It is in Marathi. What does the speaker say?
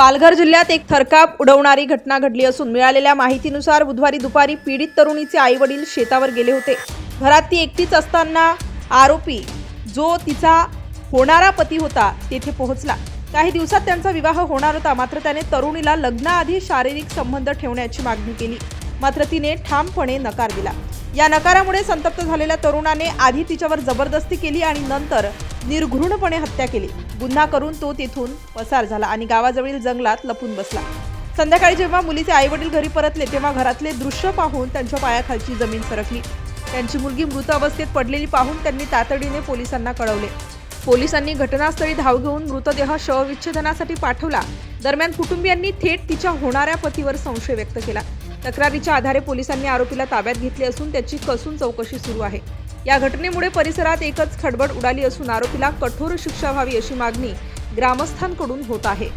पालघर जिल्ह्यात एक थरकाप उडवणारी घटना घडली असून मिळालेल्या माहितीनुसार बुधवारी दुपारी पीडित तरुणीचे आई वडील शेतावर गेले होते. घरात ती एकटीच असताना आरोपी जो तिचा होणारा पती होता तेथे पोहोचला. काही दिवसात त्यांचा विवाह होणार होता मात्र त्याने तरुणीला लग्नाआधी शारीरिक संबंध ठेवण्याची मागणी केली. मात्र तिने ठामपणे नकार दिला. या नकारामुळे संतप्त झालेल्या तरुणाने आधी तिच्यावर जबरदस्ती केली आणि नंतर निर्घृणपणे हत्या केली. गुन्हा करून तो तिथून पसार झाला आणि गावाजवळील जंगलात लपून बसला. संध्याकाळी जेव्हा मुलीचे आईवडील घरी परतले तेव्हा घरातले दृश्य पाहून त्यांच्या पायाखालची जमीन सरकली. त्यांची मुलगी मृत अवस्थेत पडलेली पाहून त्यांनी तातडीने पोलिसांना कळवले. पोलिसांनी घटनास्थळी धाव घेऊन मृतदेह शवविच्छेदनासाठी पाठवला. दरम्यान कुटुंबियांनी थेट तिच्या होणाऱ्या पतीवर संशय व्यक्त केला. तक्रारीच्या आधारे पोलिसांनी आरोपीला ताब्यात घेतले असून त्याची कसून चौकशी सुरू आहे. या घटनेमुळे परिसरात एकच खडबड उडाली असून आरोपीला कठोर शिक्षा व्हावी अशी मागणी ग्रामस्थांकडून होत आहे.